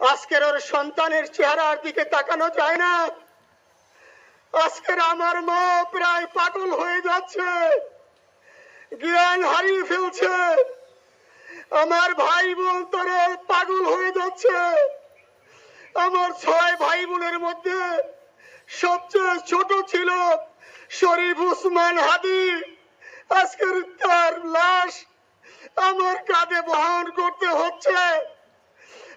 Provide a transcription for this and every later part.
আজকের ওর সন্তানের চেহারার দিকে তাকানো যায় না। আজকের আমার মা প্রায় পাগল হয়ে যাচ্ছে। জ্ঞান হারিয়ে ফেলছে। আমার ভাই বোন তারা পাগল হয়ে যাচ্ছে। আমার ছয় ভাই বোনের মধ্যে সবচেয়ে ছোট ছিল শরীফ উসমান হাদি। আজকের তার লাশ আমার কাঁধে বহন করতে হচ্ছে।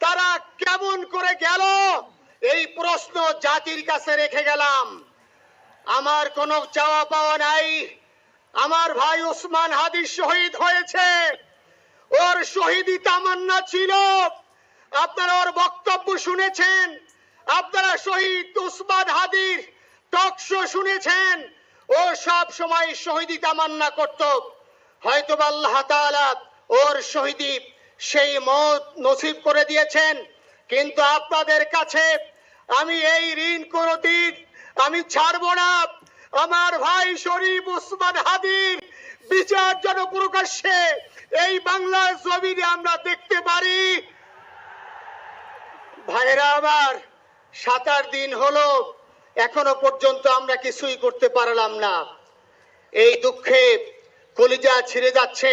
তারা কেমন করে গেল? এই প্রশ্ন জাতির কাছে রেখে গেলাম। আমার কোনো চাওয়া পাওয়া নাই। আমার ভাই ওসমান হাদি শহীদ হয়েছে। ওর শহীদি তামান্না ছিল। আপনারা ওর বক্তব্য শুনেছেন। আপনারা শহীদ উসমান হাদির টকশো শুনেছেন। ও সব সময় শহীদি তামান্না করত। হয়তো আল্লাহ তাআলা ওর শহীদি সেই মত নসিব করে দিয়েছেন। কিন্তু আপনাদের কাছে আমি এই ঋণ কোনদিন আমি ছাড়বো না। আমার ভাই শরীফ উসমান হাদির বিচার যেন প্রকাশ্যে এই বাংলার জমিনে আমরা দেখতে পারি। ভাইরা আমার, সাত আট দিন হলো এখনও পর্যন্ত আমরা কিছুই করতে পারলাম না। এই দুঃখে কলিজা ছিঁড়ে যাচ্ছে।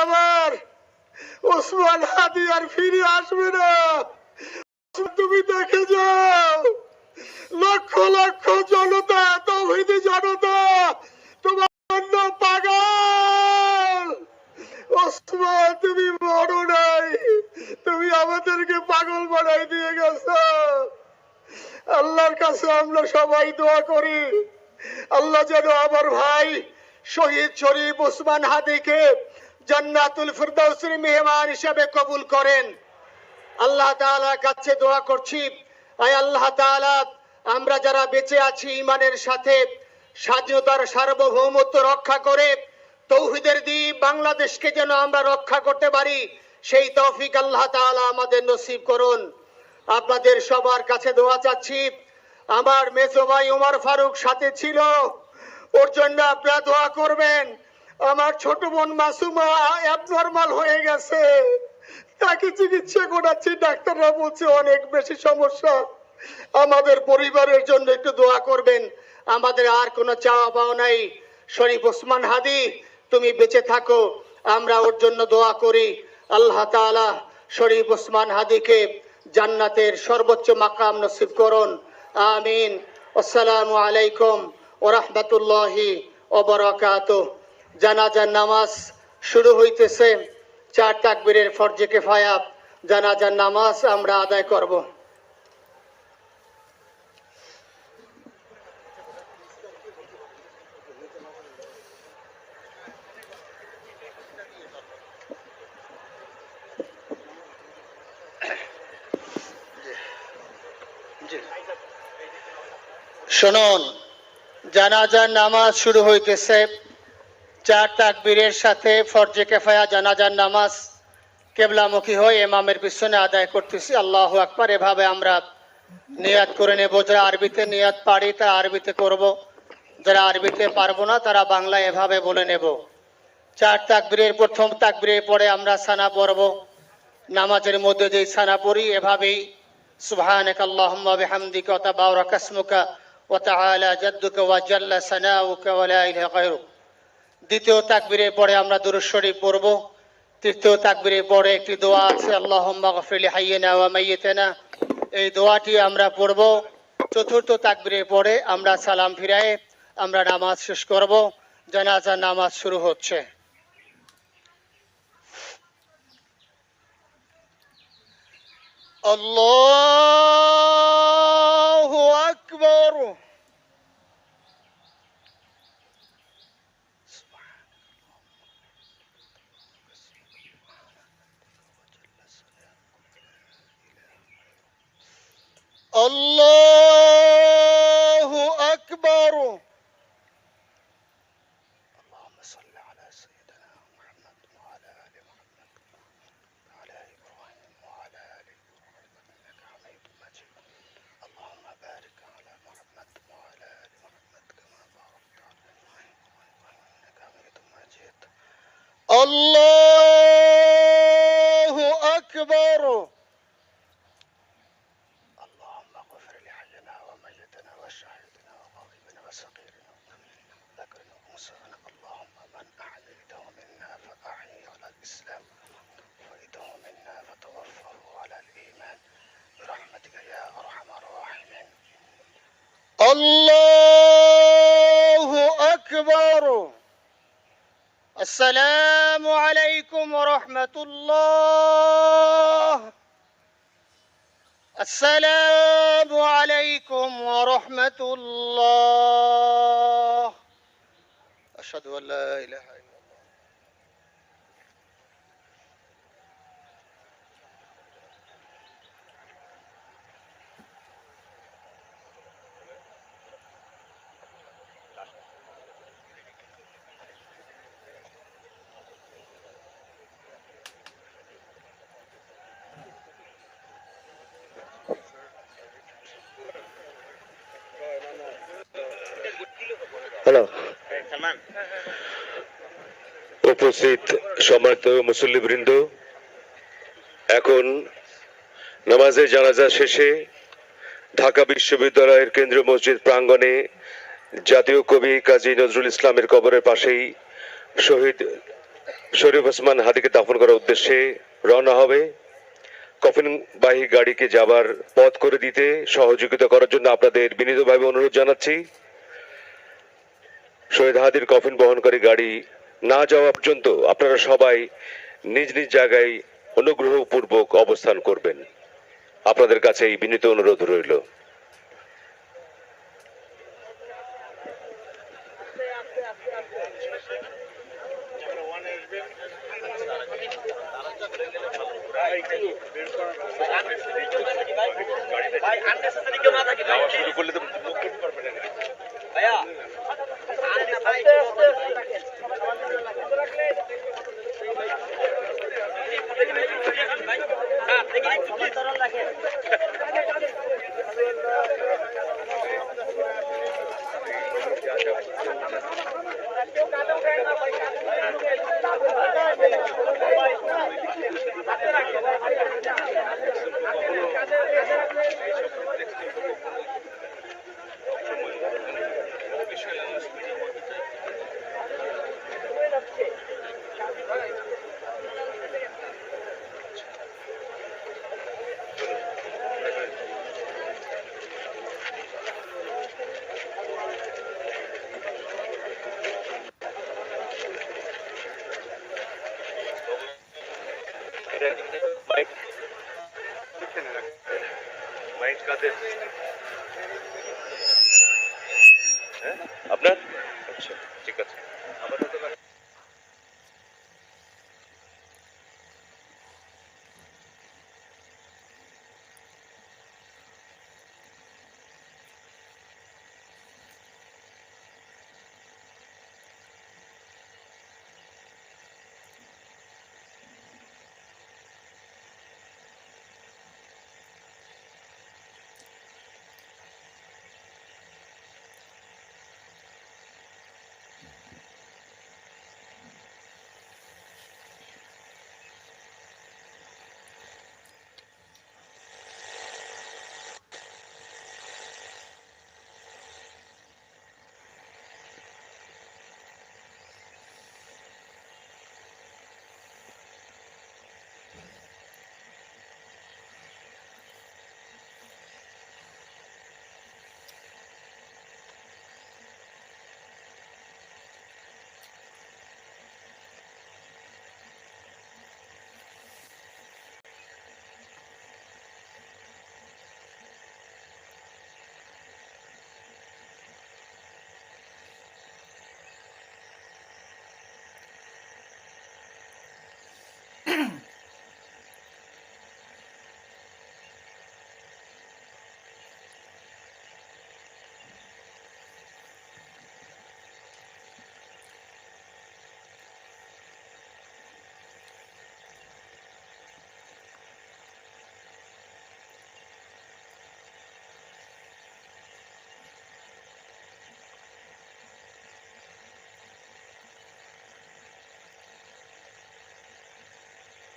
ওসমান হাদি আর ফিরে আসবে না। তুমি দেখে যাও। লক্ষ লক্ষ জনতা, তৌহিদি জনতা, তোমার জন্য পাগল। ওসমান, তুমি বড় নাই। তুমি আমাদেরকে পাগল বানাই দিয়ে গেছো। আল্লাহর কাছে আমরা সবাই দোয়া করি। আল্লাহ যেন আমার ভাই শহীদ শরীফ ওসমান হাদিকে জান্নাতুল ফিরদাউসের মেহমান হিসেবে কবুল করেন। আল্লাহ তাআলার কাছে দোয়া করছি। আয় আল্লাহ তাআলা, আমরা যারা বেঁচে আছি ইমানের সাথে, স্বাধীনতার সার্বভৌমত্ব রক্ষা করে, তৌহিদের দ্বীপ বাংলাদেশকে যেন আমরা রক্ষা করতে পারি, সেই তৌফিক আল্লাহ তাআলা আমাদের নসিব করুন। আপনাদের সবার কাছে দোয়া চাচ্ছি। আমার মেজো ভাই উমার ফারুক সাথে ছিল, ওর জন্য আপনারা দোয়া করবেন। আমার ছোট বোন মাসুমা অ্যাবনর্মাল হয়ে গেছে। তাকে চিকিৎসা করাচ্ছি, ডাক্তাররা বলছে অনেক বেশি সমস্যা। আমাদের পরিবারের জন্য একটু দোয়া করবেন। আমাদের আর কোনো চাওয়া পাওয়া নাই। শরীফ ওসমান হাদি, তুমি বেঁচে থাকো, আমরা ওর জন্য দোয়া করি। আল্লাহ তাআলা শরীফ ওসমান হাদিকে জান্নাতের সর্বোচ্চ মাকাম নসিব করুন। আমিন। আসসালামু আলাইকুম ও রহমতুল্লাহি ওবরাকাত জানাজার নামাজ শুরু হইতেছে। চার তাকবীরের ফরজে কেফায়া জানাজার নামাজ আমরা আদায় করব। শুনুন, জানাজার নামাজ শুরু হইতেছে। চার তাকবীরের সাথে ফরজে কেফায়া, জানাজার নামাজ, কেবলামুখী হয়ে ইমামের পিছনে আদায় করতেছি। আল্লাহ আকবার, এভাবে আমরা নিয়াত করে নেব। যারা আরবিতে নিয়াত পারি, তারা আরবিতে করব। যারা আরবিতে পারব না, তারা বাংলায় এভাবে বলে নেব। চার তাকবীরের, প্রথম তাকবীরের পরে আমরা সানা পড়ব। নামাজের মধ্যে যে সানা পড়ি, এভাবেই সুবহানাক আল্লাহুম্মা বিহামদিকা ওয়া তাবারাকা ইসমুকা ওয়া তাআলা জাদ্দুকা ওয়া জাল্লা সানাউকা ওয়া লা ইলাহা গায়রুক। দ্বিতীয় তাকবীরের পরে আমরা দুরূদ শরীফ পড়ব। তৃতীয় তাকবীরের পরে একটি দোয়া আছে, আল্লাহুম্মা গফির লি হাইয়িনা ওয়া মাইয়িতিনা। এই দোয়াটি আমরা পড়ব। চতুর্থ তাকবীরের পরে আমরা সালাম ফিরায়ে আমরা নামাজ শেষ করব। জানাজার নামাজ শুরু হচ্ছে। আল্লাহু الله أكبر. اللهم اغفر لحينا وميتنا وشاهدنا وغائبنا وصغيرنا ذكرنا وانثانا اللهم من احييته منا فاحيه على الإسلام. وإيته منا فتوفه على الإيمان. برحمتك يا أرحم الراحمين. الله أكبر. السلام عليكم ورحمة الله. السلام عليكم ورحمة الله. أشهد أن لا إله إلا হ্যালো উপস্থিত সম্মানিত মুসল্লিবৃন্দ এখন নামাজের জানাজা শেষে ঢাকা বিশ্ববিদ্যালয়ের কেন্দ্রীয় মসজিদ প্রাঙ্গণে জাতীয় কবি কাজী নজরুল ইসলামের কবরের পাশেই শহীদ শরীফ ওসমান হাদিকে দাফন করার উদ্দেশ্যে রওনা হবে। কফিনবাহী গাড়িকে যাবার পথ করে দিতে সহযোগিতা করার জন্য আপনাদের বিনীতভাবে অনুরোধ জানাচ্ছি। শহীদ হাদির কফিন বহনকারী গাড়ি না যাওয়া পর্যন্ত আপনারা সবাই নিজ নিজ জায়গায় অনুগ্রহপূর্বক অবস্থান করবেন। আপনাদের কাছে এই বিনীত অনুরোধ রইল। Gracias.